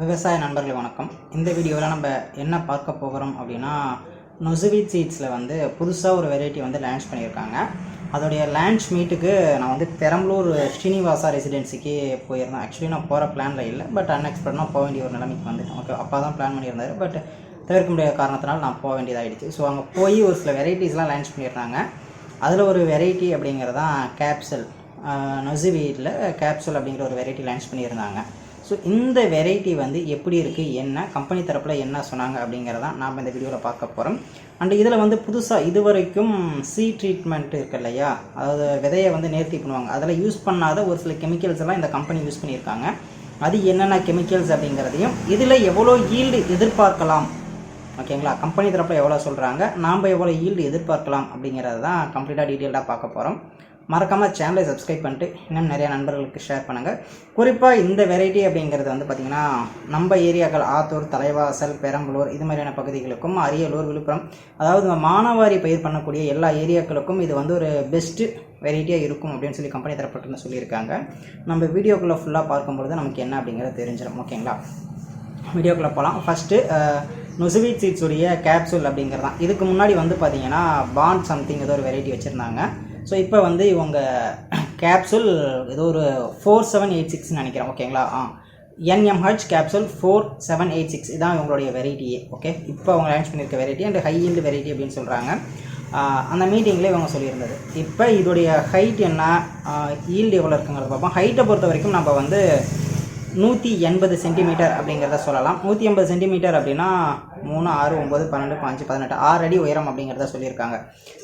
விவசாய நண்பர்கள் வணக்கம். இந்த வீடியோவில் நம்ம என்ன பார்க்க போகிறோம் அப்படின்னா நொசுவீட் சீட்ஸில் வந்து புதுசாக ஒரு வெரைட்டி வந்து லான்ச் பண்ணியிருக்காங்க. அதோடைய லான்ச் மீட்டுக்கு நான் வந்து பெரம்பலூர் ஸ்ரீனிவாசா ரெசிடென்சிக்கு போயிருந்தேன். ஆக்சுவலி நான் போகிற பிளானில் இல்லை பட் அன்எக்ஸ்பெக்டாக போக வேண்டிய ஒரு நிலைமைக்கு வந்துட்டேன். ஓகே அப்பா தான் பிளான் பண்ணியிருந்தார் பட் தவிர்க்க முடியாத காரணத்தினால் நான் போக வேண்டியதாகிடுச்சு ஸோ அங்கே போய் ஒரு சில வெரைட்டிஸ்லாம் லான்ச் பண்ணியிருந்தாங்க. அதில் ஒரு வெரைட்டி அப்படிங்கிறது தான் கேப்சல் நொசுவீட்டில் கேப்சல் அப்படிங்கிற ஒரு வெரைட்டி லான்ச் பண்ணியிருந்தாங்க. ஸோ இந்த வெரைட்டி வந்து எப்படி இருக்குது என்ன கம்பெனி தரப்பில் என்ன சொன்னாங்க அப்படிங்கிறதான் நாம் இந்த வீடியோவில் பார்க்க போகிறோம் அண்ட் இதில் வந்து புதுசாக இது வரைக்கும் சி ட்ரீட்மெண்ட் இருக்கு இல்லையா? அதாவது விதையை வந்து நேர்த்தி பண்ணுவாங்க. அதில் யூஸ் பண்ணாத ஒரு சில கெமிக்கல்ஸ் எல்லாம் இந்த கம்பெனி யூஸ் பண்ணியிருக்காங்க. அது என்னென்ன கெமிக்கல்ஸ் அப்படிங்கிறதையும் இதில் எவ்வளோ ஈல்டு எதிர்பார்க்கலாம்? ஓகேங்களா கம்பெனி தரப்பில் எவ்வளோ சொல்கிறாங்க நாம் எவ்வளோ ஈல்டு எதிர்பார்க்கலாம் அப்படிங்கிறது தான் கம்ப்ளீட்டாக டீட்டெயில்டாக பார்க்க போகிறோம் மறக்காமல் சேனலை சப்ஸ்கிரைப் பண்ணிட்டு இன்னும் நிறையா நண்பர்களுக்கு ஷேர் பண்ணுங்கள் குறிப்பாக இந்த வெரைட்டி அப்படிங்கிறது வந்து பார்த்திங்கன்னா நம்ம ஏரியாக்கள் ஆத்தூர் தலைவாசல் பெரம்பலூர் இது மாதிரியான பகுதிகளுக்கும் அரியலூர் விழுப்புரம் அதாவது இந்த மானாவாரி பயிர் பண்ணக்கூடிய எல்லா ஏரியாக்களுக்கும் இது வந்து ஒரு பெஸ்ட்டு வெரைட்டியாக இருக்கும் அப்படின்னு சொல்லி கம்பெனி தரப்பட்டு சொல்லியிருக்காங்க. நம்ம வீடியோக்குள்ளே ஃபுல்லாக பார்க்கும்பொழுது நமக்கு என்ன அப்படிங்கிறத தெரிஞ்சிடும் ஓகேங்களா வீடியோக்குள்ளே போகலாம் ஃபஸ்ட்டு நொசுவீட் சீட்ஸுடைய கேப்சூல் அப்படிங்கிறது தான் இதுக்கு முன்னாடி வந்து பார்த்தீங்கன்னா பாண்ட் சம்திங் ஏதோ ஒரு வெரைட்டி வச்சுருந்தாங்க. ஸோ இப்போ வந்து இவங்க கேப்சூல் ஏதோ ஒரு ஃபோர் செவன் எயிட் சிக்ஸ்னு நினைக்கிறேன் ஓகேங்களா ஆ. NMH capsule four seven eight six இதான் இவங்களுடைய வெரைட்டியே ஓகே இப்போ அவங்க லான்ச் பண்ணியிருக்க variety and high yield variety அப்படின்னு சொல்கிறாங்க அந்த மீட்டிங்கில் இவங்க சொல்லியிருந்தது. இப்போ இதோடைய ஹைட் என்ன? ஈல்டு எவ்வளோ இருக்குங்கிறத பார்ப்போம். ஹைட்டை பொறுத்த வரைக்கும் நம்ம வந்து நூற்றி எண்பது சென்டிமீட்டர் அப்படிங்கிறத சொல்லலாம். நூற்றி எண்பது சென்டிமீட்டர் அப்படின்னா மூணு ஆறு ஒம்பது பன்னெண்டு பாஞ்சு பதினெட்டு ஆறு அடி உயரம் அப்படிங்கிறத சொல்லியிருக்காங்க.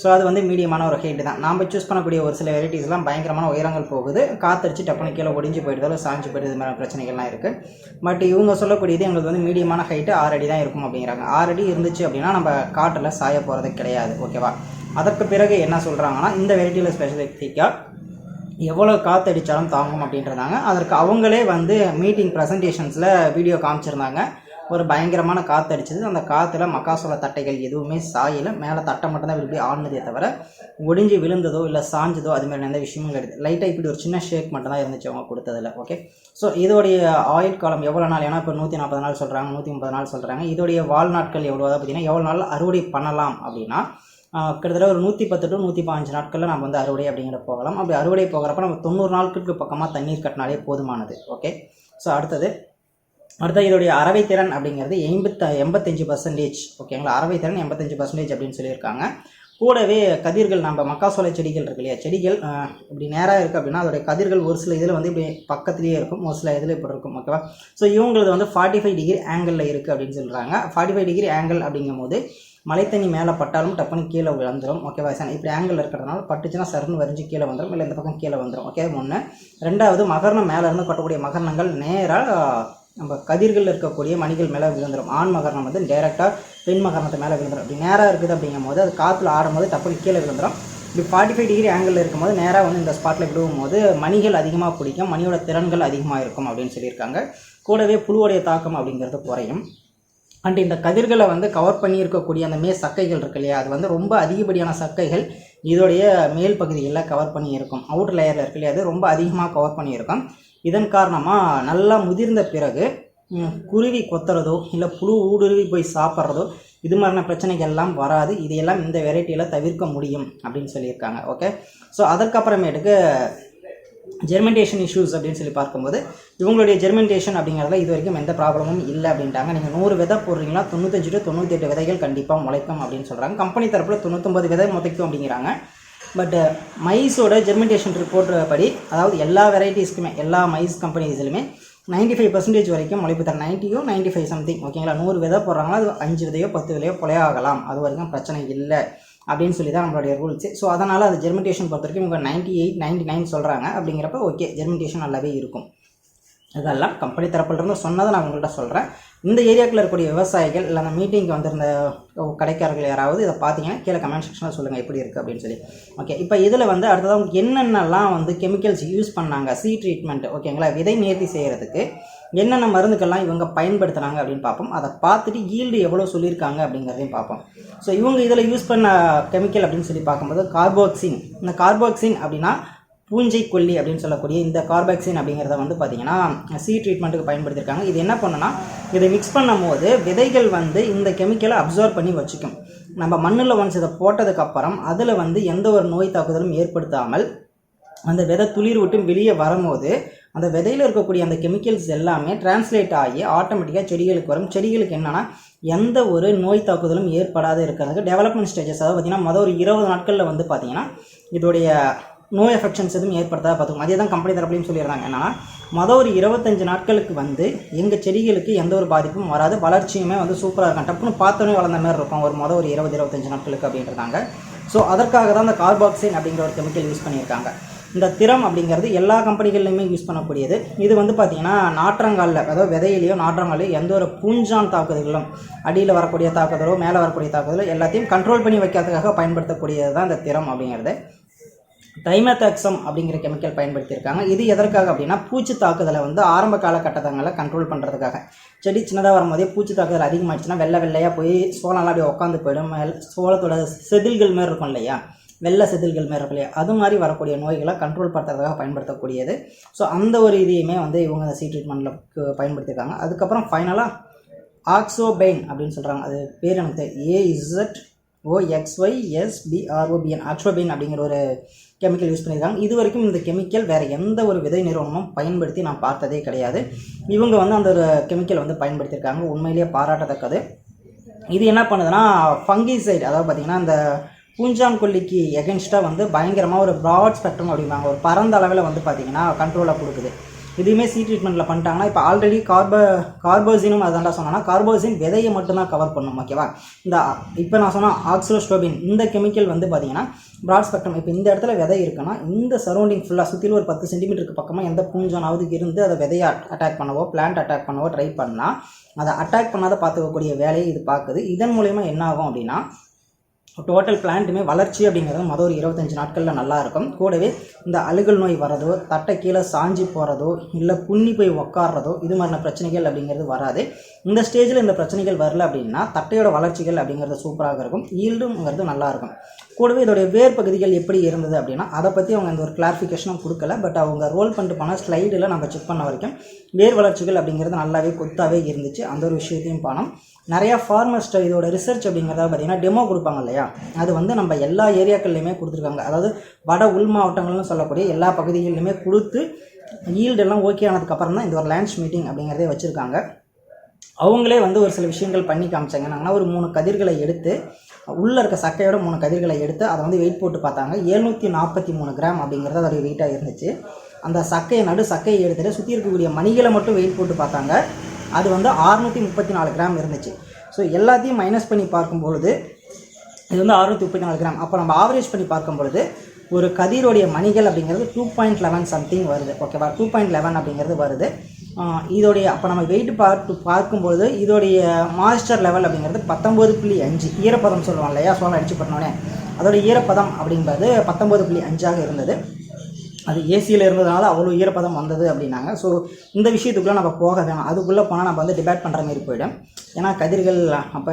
ஸோ அது வந்து மீடியமான ஒரு ஹைட்டு தான். நாம் சூஸ் பண்ணக்கூடிய ஒரு சில வெரைட்டிஸ்லாம் பயங்கரமான உயரங்கள் போகுது. காத்தடிச்சு டப்புனு கீழே ஒடிஞ்சு போயிடுதோ சாஞ்சு போயிடுது இது மாதிரி பிரச்சனைகள்லாம் இருக்குது பட் இவங்க சொல்லக்கூடியது எங்களுக்கு வந்து மீடியமான ஹைட்டு ஆறு அடி தான் இருக்கும் அப்படிங்கிறாங்க. ஆறு அடி இருந்துச்சு அப்படின்னா நம்ம காட்டில் சாய போகிறது கிடையாது. ஓகேவா அதற்கு பிறகு என்ன சொல்கிறாங்கன்னா இந்த வெரைட்டியில் ஸ்பெசிஃபிக்காக எவ்வளோ காற்றடிச்சாலும் தாங்கும் அப்படின்றதாங்க. அதற்கு அவங்களே வந்து மீட்டிங் ப்ரெசன்டேஷன்ஸில் வீடியோ காமிச்சிருந்தாங்க. ஒரு பயங்கரமான காற்று அடிச்சது அந்த காற்றுல மக்காசோள தட்டைகள் எதுவுமே சாயலை. மேலே தட்டை மட்டும்தான் இப்படி ஆடுனதே தவிர ஒடிஞ்சு விழுந்ததோ இல்லை சாஞ்சதோ அது மாதிரி எந்த விஷயமும் கிடையாது. லைட்டாக இப்படி ஒரு சின்ன ஷேக் மட்டும்தான் இருந்துச்சு அவங்க கொடுத்ததில். ஓகே ஸோ இதோடைய ஆயுள் காலம் எவ்வளோ நாள்? ஏன்னா இப்போ நூற்றி நாற்பது நாள் சொல்கிறாங்க நூற்றி முப்பது நாள் சொல்கிறாங்க இதோடைய வாழ்நாட்கள் எவ்வளோ பார்த்தீங்கன்னா எவ்வளோ நாள் அறுவடை பண்ணலாம் அப்படின்னா கிட்டத்தட்ட ஒரு நூற்றி பத்து டு நூற்றி பதினஞ்சு நாட்களில் நம்ம வந்து அறுவடை அப்படிங்கிற போகலாம். அப்படி அறுவடை போகிறப்ப நம்ம தொண்ணூறு நாட்களுக்கு பக்கமாக தண்ணீர் கட்டினாலே போதுமானது. ஓகே ஸோ அடுத்தது அடுத்த இதோடைய அறவை திறன் அப்படிங்கிறது எண்பத்த எண்பத்தஞ்சு பர்சன்டேஜ் ஓகேங்களா அறவை திறன் எண்பத்தஞ்சு பர்சன்டேஜ் அப்படின்னு சொல்லியிருக்காங்க. கூடவே கதிர்கள் நம்ம மக்காசோலை செடிகள் இருக்கு இல்லையா? செடிகள் இப்படி நேராக இருக்குது அப்படின்னா அதோடைய கதிர்கள் ஒரு சில இதில் வந்து இப்படி பக்கத்துலேயே இருக்கும் ஒரு சில இதில் இப்படி இருக்கும் ஓகேவா ஸோ இவங்களது வந்து ஃபார்ட்டி ஃபைவ் டிகிரி ஆங்கிளில் இருக்குது அப்படின்னு சொல்கிறாங்க ஃபார்ட்டி ஃபைவ் டிகிரி ஆங்கிள் அப்படிங்கும் போது மழை தண்ணி மேலே பட்டாலும் டப்புன்னு கீழே விழுந்துடும் ஓகேவா சார். இப்படி ஆங்கிள் இருக்கிறதுனால பட்டுச்சுன்னா சருன்னு வரைஞ்சி கீழே வந்துடும் இல்லை இந்த பக்கம் கீழே வந்துடும் ஓகே ஒன்று ரெண்டாவது மகரணம் மேலே இருந்து கொட்டக்கூடிய மகரணங்கள் நேராக நம்ம கதிர்கள் இருக்கக்கூடிய மணிகள் மேலே விழுந்துடும் ஆண் மகரணம் வந்து டேரெக்டாக பெண் மகரணத்தை மேலே விழுந்துடும் அப்படி நேராக இருக்குது அப்படிங்கும் போது அது காற்றுல ஆடும்போது டப்புன்னு கீழே விழுந்துடும் இப்படி ஃபார்ட்டி ஃபைவ் டிகிரி ஆங்கிளில் இருக்கும்போது நேராக வந்து இந்த ஸ்பாட்டில் விழுவும் போது மணிகள் அதிகமாக பிடிக்கும் மணியோட திறன்கள் அதிகமாக இருக்கும் அப்படின்னு சொல்லியிருக்காங்க. கூடவே புழுவோடைய தாக்கம் அப்படிங்கிறது குறையும். அண்ட் இந்த கதிர்களை வந்து கவர் பண்ணியிருக்கக்கூடிய அந்த மே சக்கைகள் இருக்கு இல்லையா? அது வந்து ரொம்ப அதிகப்படியான சக்கைகள் இதோடைய மேல் பகுதிகளில் கவர் பண்ணியிருக்கும். அவுட் லேயரில் இருக்கு இல்லையா? அது ரொம்ப அதிகமாக கவர் பண்ணியிருக்கும். இதன் காரணமாக நல்லா முதிர்ந்த பிறகு குருவி கொத்துறதோ இல்லை புழு ஊடுருவி போய் சாப்பிட்றதோ இது மாதிரியான பிரச்சனைகள் எல்லாம் வராது. இதையெல்லாம் இந்த வெரைட்டியில் தவிர்க்க முடியும் அப்படின்னு சொல்லியிருக்காங்க. ஓகே ஸோ அதற்கப்புறமேட்டுக்கு ஜெர்மெண்டேஷன் இஷ்யூஸ் அப்படின்னு சொல்லி பார்க்கும்போது இவங்களுடைய ஜெர்மெண்டேஷன் அப்படிங்கிறதுல இது வரைக்கும் எந்த ப்ராப்ளமும் இல்லை அப்படின்ட்டாங்க. நீங்கள் நூறு விதை போடுறீங்களா தொண்ணூத்தஞ்சு டு தொண்ணூற்றி எட்டு விதைகள் கண்டிப்பாக முளைக்கும் அப்படின்னு சொல்கிறாங்க கம்பெனி தரப்பில் தொண்ணூத்தொம்பது விதை முளைக்கும் அப்படிங்கிறாங்க. பட் மைஸோட ஜெர்மெண்டேஷன் ரிப்போர்ட் படி அதாவது எல்லா வெரைட்டிஸ்க்குமே எல்லா மைஸ் கம்பெனிஸ்லையுமே நைன்ட்டி ஃபைவ் பர்சன்டேஜ் வரைக்கும் முளைப்பு தர நைன்ட்டியோ நைன்ட்டி ஃபைவ் சம்திங் ஓகேங்களா நூறு விதை போடுறாங்களா அது அஞ்சு விதையோ பத்து விதையோ புலையாகலாம் அது வரைக்கும் பிரச்சனை இல்லை. அப்படின்னு சொல்லி தான் நம்மளுடைய ரூல்ஸு ஸோ அதனால் அது ஜெர்மெண்டேஷன் பொறுத்த வரைக்கும் இவங்க நைன்ட்டி எயிட் நைன்ட்டி நைன் சொல்கிறாங்க அப்படிங்கிறப்ப ஓகே ஜெர்மெண்டேஷன் நல்லாவே இருக்கும். இதெல்லாம் கம்பெனி தரப்பிலிருந்து சொன்னதை நான் உங்கள்கிட்ட சொல்கிறேன் இந்த ஏரியாக்கில் இருக்கக்கூடிய விவசாயிகள் இல்லை அந்த மீட்டிங்க்கு வந்திருந்த கடைக்காரர்கள் யாராவது இதை பார்த்தீங்கன்னா கீழே கமெண்ட் செக்ஷனில் சொல்லுங்கள் எப்படி இருக்குது அப்படின்னு சொல்லி. ஓகே இப்போ இதில் வந்து அடுத்ததாக என்னென்னலாம் வந்து கெமிக்கல்ஸ் யூஸ் பண்ணாங்க சி ட்ரீட்மெண்ட் ஓகேங்களா விதை நேர்த்தி செய்கிறதுக்கு என்னென்ன மருந்துக்கள்லாம் இவங்க பயன்படுத்துனாங்க அப்படின்னு பார்ப்போம். அதை பார்த்துட்டு ஈல்டு எவ்வளோ சொல்லியிருக்காங்க அப்படிங்கிறதையும் பார்ப்போம். ஸோ இவங்க இதில் யூஸ் பண்ண கெமிக்கல் அப்படின்னு சொல்லி பார்க்கும்போது கார்போக்சின் இந்த கார்போக்சின் அப்படின்னா பூஞ்சை கொல்லி அப்படின்னு சொல்லக்கூடிய இந்த கார்பாக்சின் அப்படிங்கிறத வந்து பார்த்தீங்கன்னா சி ட்ரீட்மெண்ட்டுக்கு பயன்படுத்தியிருக்காங்க. இது என்ன பண்ணுன்னா இதை மிக்ஸ் பண்ணும்போது விதைகள் வந்து இந்த கெமிக்கலை அப்சர்வ் பண்ணி வச்சுக்கும். நம்ம மண்ணில் ஒன்ஸ் இதை போட்டதுக்கப்புறம் அதில் வந்து எந்த ஒரு நோய் தாக்குதலும் ஏற்படுத்தாமல் அந்த விதை துளிர் விட்டு வெளியே வரும்போது அந்த விதையில் இருக்கக்கூடிய அந்த கெமிக்கல்ஸ் எல்லாமே டிரான்ஸ்லேட் ஆகி ஆட்டோமேட்டிக்காக செடிகளுக்கு வரும். செடிகளுக்கு என்னென்னா எந்த ஒரு நோய் தாக்குதலும் ஏற்படாத இருக்கிறதுக்கு டெவலப்மெண்ட் ஸ்டேஜஸ் அதாவது பார்த்தீங்கன்னா மொதல் ஒரு இருபது நாட்களில் வந்து பார்த்திங்கன்னா இதோடைய நோய் எஃபெக்ஷன்ஸ் எதுவும் ஏற்படுத்தாத பார்த்துக்கும் அதே தான் கம்பெனி தரப்புலையும் சொல்லிடுறாங்க என்னன்னா மொதல் ஒரு இருபத்தஞ்சு நாட்களுக்கு வந்து எங்கள் செடிகளுக்கு எந்த ஒரு பாதிப்பும் வராது. வளர்ச்சியுமே வந்து சூப்பராக இருக்கும். டப்புன்னு பார்த்தோன்னே வளர்ந்த மாதிரி இருக்கும். ஒரு மொதல் ஒரு இருபது இருபத்தஞ்சு நாட்களுக்கு அப்படின்றாங்க ஸோ அதற்காக தான் இந்த கார்பாக்சின் அப்படிங்கிற ஒரு கெமிக்கல் யூஸ் பண்ணியிருக்காங்க. இந்த திறம் அப்படிங்கிறது எல்லா கம்பெனிகள்லையுமே யூஸ் பண்ணக்கூடியது. இது வந்து பார்த்திங்கன்னா நாற்றங்காலில் அதாவது விதையிலையோ நாற்றங்காலையோ எந்த ஒரு பூஞ்சான் தாக்குதல்களும் அடியில் வரக்கூடிய தாக்குதலோ மேலே வரக்கூடிய தாக்குதலோ எல்லாத்தையும் கண்ட்ரோல் பண்ணி வைக்கிறதுக்காக பயன்படுத்தக்கூடியது தான் இந்த திறம் அப்படிங்கிறது. தைமத்தாக்சம் அப்படிங்கிற கெமிக்கல் பயன்படுத்தியிருக்காங்க. இது எதற்காக அப்படின்னா பூச்சி தாக்குதலை வந்து ஆரம்ப காலகட்டங்களில் கண்ட்ரோல் பண்ணுறதுக்காக செடி சின்னதாக வரும்போதே பூச்சி தாக்குதல் அதிகமாகிடுச்சுன்னா வெள்ளை வெள்ளையாக போய் சோளம்லாம் அப்படியே உட்காந்து போயிடும். சோளத்தோட செதில்கள் மாதிரி இருக்கும் இல்லையா? வெள்ளை செதில்கள் மாதிரி இருக்கும் இல்லையா அது மாதிரி வரக்கூடிய நோய்களை கண்ட்ரோல் பண்ணுறதுக்காக பயன்படுத்தக்கூடியது. ஸோ அந்த ஒரு இதையுமே வந்து இவங்க அந்த சி ட்ரீட்மெண்ட்டில் பயன்படுத்தியிருக்காங்க. அதுக்கப்புறம் ஃபைனலாக ஆக்சோபெயின் அப்படின்னு சொல்கிறாங்க அது பேர் எனக்கு ஏஇசட் ஓ எக்ஸ்ஒய் எஸ்பிஆர்ஓபிஎன் ஆக்சோபெயின் அப்படிங்கிற ஒரு கெமிக்கல் யூஸ் பண்ணியிருக்காங்க. இது வரைக்கும் இந்த கெமிக்கல் வேறு எந்த ஒரு விதை நிறுவனமும் பயன்படுத்தி நான் பார்த்ததே கிடையாது. இவங்க வந்து அந்த ஒரு கெமிக்கல் வந்து பயன்படுத்தியிருக்காங்க. உண்மையிலேயே பாராட்டத்தக்கது. இது என்ன பண்ணுதுன்னா ஃபங்கிசைட் அதாவது பார்த்திங்கன்னா இந்த பூஞ்சான் எகென்ஸ்டாக வந்து பயங்கரமாக ஒரு ப்ராட் ஸ்பெக்ட்ரம் அப்படிம்பாங்க. ஒரு பரந்த அளவில் வந்து பார்த்திங்கன்னா கண்ட்ரோலாக கொடுக்குது. இதுவுமே சி ட்ரீட்மெண்ட்டில் பண்ணிட்டாங்கன்னா இப்போ ஆல்ரெடி கார்போ கார்போசினும் அதான்டா சொன்னேன்னா கார்போசின் விதையை மட்டும்தான் கவர் பண்ணும் ஓகேவா இந்த இப்போ நான் சொன்னால் ஆக்சிலோஸ்டோபின் இந்த கெமிக்கல் வந்து பார்த்தீங்கன்னா ப்ராட் ஸ்பெக்ட்ரம் இப்போ இந்த இடத்துல விதை இருக்குன்னா இந்த சரௌண்டிங் ஃபுல்லாக சுற்றிலும் ஒரு பத்து சென்டிமீட்டருக்கு பக்கமாக எந்த பூஞ்சானாவது இருந்து அதை விதையை அட்டாக் பண்ணவோ பிளான்ட் அட்டாக் பண்ணவோ ட்ரை பண்ணால் அதை அட்டாக் பண்ணாத பார்த்துக்கக்கூடிய வேலையை இது பார்க்குது. இதன் மூலயமா என்ன ஆகும் அப்படின்னா டோட்டல் பிளான்ட்டுமே வளர்ச்சி அப்படிங்கிறது மொதல் ஒரு இருபத்தஞ்சி நாட்களில் நல்லா இருக்கும். கூடவே இந்த அழுகல் நோய் வரதோ தட்டை கீழே சாஞ்சி போகிறதோ இல்லை குன்னி போய் உக்காடுறதோ இது மாதிரியான பிரச்சனைகள் அப்படிங்கிறது வராது. இந்த ஸ்டேஜில் இந்த பிரச்சனைகள் வரல அப்படின்னா தட்டையோட வளர்ச்சிகள் அப்படிங்கிறது சூப்பராக இருக்கும். ஈல்டுங்கிறது நல்லா இருக்கும். கூடவே இதோடைய வேர் பகுதிகள் எப்படி இருந்தது அப்படின்னா அதை பற்றி அவங்க அந்த ஒரு கிளாரிஃபிகேஷனும் கொடுக்கல. பட் அவங்க ரோல் பண்ணிட்டு போன ஸ்லைடில் நம்ம செக் பண்ண வரைக்கும் வேர் வளர்ச்சிகள் அப்படிங்கிறது நல்லாவே கொத்தாவே இருந்துச்சு. அந்த ஒரு விஷயத்தையும் பணம் நிறையா ஃபார்மர்ஸ்ட்டை இதோட ரிசர்ச் அப்படிங்கிறத பார்த்தீங்கன்னா டெமோ கொடுப்பாங்க இல்லையா? அது வந்து நம்ம எல்லா ஏரியாக்கள்லையுமே கொடுத்துருக்காங்க. அதாவது வட உள் மாவட்டங்கள்னு சொல்லக்கூடிய எல்லா பகுதிகளிலுமே கொடுத்து ஈல்டெல்லாம் ஓகே ஆனதுக்கப்புறம் தான் இந்த ஒரு லேண்ட்ஸ் மீட்டிங் அப்படிங்கிறதே வச்சுருக்காங்க. அவங்களே வந்து ஒரு சில விஷயங்கள் பண்ணி காமிச்சாங்க. என்னங்கன்னா ஒரு மூணு கதிர்களை எடுத்து உள்ளே இருக்க சக்கையோட மூணு கதிர்களை எடுத்து அதை வந்து வெயிட் போட்டு பார்த்தாங்க. எழுநூற்றி நாற்பத்தி மூணு கிராம் அப்படிங்கிறது அதோடைய வெயிட்டாக இருந்துச்சு. அந்த சக்கையை நடு சக்கையை எடுத்துகிட்டு சுற்றி இருக்கக்கூடிய மணிகளை மட்டும் வெயிட் போட்டு பார்த்தாங்க. அது வந்து அறுநூற்றி முப்பத்தி நாலு கிராம் இருந்துச்சு. ஸோ எல்லாத்தையும் மைனஸ் பண்ணி பார்க்கும்பொழுது இது வந்து அறுநூற்றி முப்பத்தி நாலு கிராம். அப்போ நம்ம ஆவரேஜ் பண்ணி பார்க்கும்பொழுது ஒரு கதிரோடைய மணிகள் அப்படிங்கிறது டூ பாயிண்ட் லெவன் சம்திங் வருது. ஓகேவா டூ பாயிண்ட் லெவன் அப்படிங்கிறது வருது. இதோடைய அப்போ நம்ம வெயிட் பார்த்து பார்க்கும்பொழுது இதோடைய மாய்ஸ்டர் லெவல் அப்படிங்கிறது பத்தொம்பது புள்ளி அஞ்சு ஈரப்பதம் சொல்லுவோம் இல்லையா? சோளம் அடிச்சு பண்ணோடனே அதோடய ஈரப்பதம் அப்படிங்கிறது பத்தொம்பது புள்ளி அஞ்சாக இருந்தது. அது ஏசியில் இருந்ததுனால அவ்வளோ ஈரப்பதம் வந்தது அப்படின்னாங்க. ஸோ இந்த விஷயத்துக்குள்ளே நம்ம போக வேணாம். அதுக்குள்ளே போனால் நம்ம வந்து டிபேட் பண்ணுற மாதிரி போயிடும். ஏன்னா கதிர்கள் அப்போ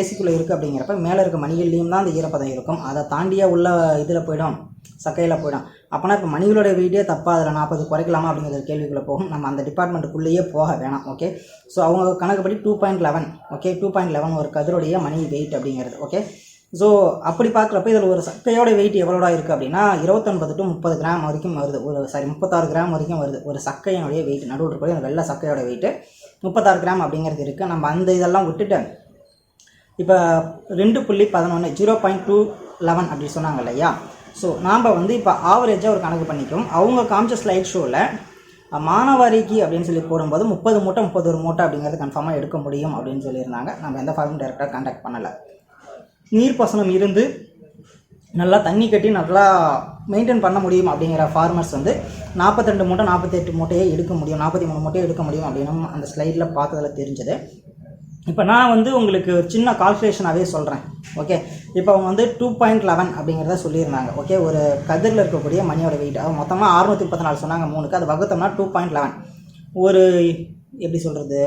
ஏசிக்குள்ளே இருக்குது அப்படிங்கிறப்ப மேலே இருக்க மணிகள்லேயும் தான் அந்த ஈரப்பதம் இருக்கும். அதை தாண்டியே உள்ள இதில் போயிடும். சக்கையில் போயிடும். அப்போனா இப்போ மணிகளோட வெயிட்டே தப்பாக அதில் நாற்பது குறைக்கலாமா அப்படிங்கிற கேள்விக்குள்ளே போகும். நம்ம அந்த டிபார்ட்மெண்ட்டுக்குள்ளேயே போக வேணாம் ஓகே ஸோ அவங்க கணக்குப்படி two point eleven okay two point eleven ஒரு கதிரோடைய மணி வெயிட் அப்படிங்கிறது ஓகே ஸோ அப்படி பார்க்குறப்ப இதில் ஒரு சக்கையோட வெயிட் எவ்வளோடா இருக்குது அப்படின்னா இருபத்தொன்பது டு முப்பது கிராம் வரைக்கும் வருது. ஒரு சாரி முப்பத்தாறு கிராம் வரைக்கும் வருது. ஒரு சக்கையினுடைய வெயிட் நடுவில் இருக்கக்கூடிய அந்த வெள்ளை சக்கையோட வெயிட்டு முப்பத்தாறு கிராம் அப்படிங்கிறது இருக்குது நம்ம அந்த இதெல்லாம் விட்டுட்டு இப்போ ரெண்டு புள்ளி பதினொன்று ஜீரோ பாயிண்ட் டூ லெவன் அப்படி சொன்னாங்க இல்லையா? ஸோ நாம் வந்து இப்போ ஆவரேஜாக ஒரு கணக்கு பண்ணிக்கும். அவங்க காமிச்ச ஸ்லைட் ஷோவில் மானவாரிக்கு அப்படின்னு சொல்லி போடும்போது முப்பது மூட்டை முப்பது ஒரு மூட்டை அப்படிங்கிறது கன்ஃபார்மாக எடுக்க முடியும் அப்படின்னு சொல்லியிருந்தாங்க. நம்ம எந்த ஃபார்மும் டேரெக்டாக கான்டாக்ட் பண்ணலை. நீர்ப்பாசனம் இருந்து நல்லா தண்ணி கட்டி நல்லா மெயின்டைன் பண்ண முடியும் அப்படிங்கிற ஃபார்மர்ஸ் வந்து நாற்பத்தெண்டு மூட்டை நாற்பத்தெட்டு மூட்டையே எடுக்க முடியும். நாற்பத்தி மூணு மூட்டையை எடுக்க முடியும் அப்படின்னு அந்த ஸ்லைடில் பார்த்ததில் தெரிஞ்சது. இப்போ நான் வந்து உங்களுக்கு சின்ன கால்குலேஷனாகவே சொல்கிறேன் ஓகே இப்போ அவங்க வந்து டூ பாயிண்ட் லெவன் அப்படிங்கிறத சொல்லியிருந்தாங்க. ஓகே ஒரு கதிரில் இருக்கக்கூடிய மணியோட வெயிட் அவங்க மொத்தமாக அறுநூற்றி முப்பத்தி நாலு சொன்னாங்க மூணுக்கு. அது வகுத்தோம்னா டூ பாயிண்ட் லெவன் ஒரு எப்படி சொல்கிறது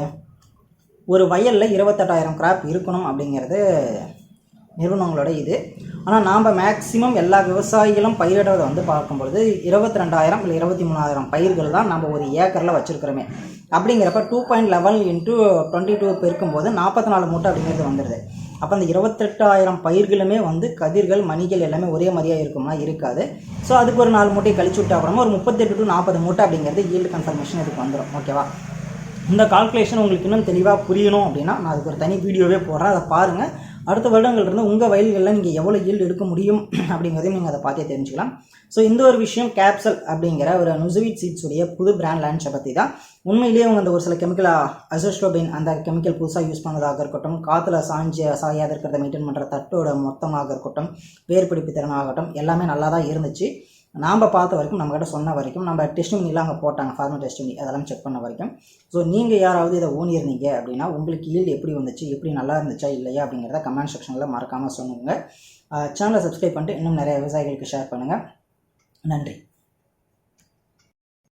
ஒரு வயலில் இருபத்தெட்டாயிரம் கிராப் இருக்கணும் அப்படிங்கிறது நிறுவனங்களோட இது. ஆனால் நாம் மேக்ஸிமம் எல்லா விவசாயிகளும் பயிரிடுறதை வந்து பார்க்கும்பொழுது இருபத்தி ரெண்டாயிரம் இல்லை இருபத்தி மூணாயிரம் பயிர்கள் தான் நம்ம ஒரு ஏக்கரில் வச்சுருக்கிறோமே. அப்படிங்கிறப்ப two point eleven into twenty two பெருக்கும்போது நாற்பத்தி நாலு மூட்டை அப்படிங்கிறது வந்துடுது அப்போ அந்த இருபத்தெட்டாயிரம் பயிர்களுமே வந்து கதிர்கள் மணிகள் எல்லாமே ஒரே மாதிரியாக இருக்குமா? இருக்காது. ஸோ அதுக்கு ஒரு நாலு மூட்டை கழிச்சு விட்டா அப்புறமா ஒரு முப்பத்தெட்டு டு நாற்பது மூட்டை அப்படிங்கிறது ஈல்டு கன்ஃபர்மேஷன் இதுக்கு வந்துடும் ஓகேவா இந்த கால்குலேஷன் உங்களுக்கு இன்னும் தெளிவாக புரியணும் அப்படின்னா நான் அதுக்கு ஒரு தனி வீடியோவே போடுறேன். அதை பாருங்கள் அடுத்த வருடங்கள் இருந்து உங்கள் வயல்களில் நீங்கள் எவ்வளோ ஈல்டு எடுக்க முடியும் அப்படிங்கிறதையும் நீங்கள் அதை பார்த்தே தெரிஞ்சுக்கலாம். ஸோ இந்த ஒரு விஷயம் கேப்சல் அப்படிங்கிற ஒரு நுசுவிட் சீட்ஸுடைய புது பிராண்ட் லான்ச்சை பற்றி தான் உண்மையிலேயே அவங்க அந்த ஒரு சில கெமிக்கலாக அசோஸ்டோபின் அந்த கெமிக்கல் புதுசாக யூஸ் பண்ணதாக இருக்கட்டும் காற்றுல சாஞ்சு சாயாத இருக்கிறத மெயின்டைன் பண்ணுற தட்டோட மொத்தமாக இருக்கட்டும் வேர்பிடிப்பு திறனாகட்டும் எல்லாமே நல்லா தான் இருந்துச்சு. நாம் பார்த்த வரைக்கும் நம்மக்கிட்ட சொன்ன வரைக்கும் நம்ம டெஸ்டிமினிலாம் அங்கே போட்டாங்க ஃபார்மல் டெஸ்டிமினி அதெல்லாம் செக் பண்ண வரைக்கும். ஸோ நீங்கள் யாராவது இதை ஊனியிருந்தீங்க அப்படின்னா உங்களுக்கு ஈல்டு எப்படி வந்துச்சு எப்படி நல்லா இருந்துச்சா இல்லையா அப்படிங்கிறத கமெண்ட் செக்ஷனில் மறக்காமல் சொல்லுங்கள் சேனலை சப்ஸ்கிரைப் பண்ணிட்டு இன்னும் நிறைய விவசாயிகளுக்கு ஷேர் பண்ணுங்கள் நன்றி.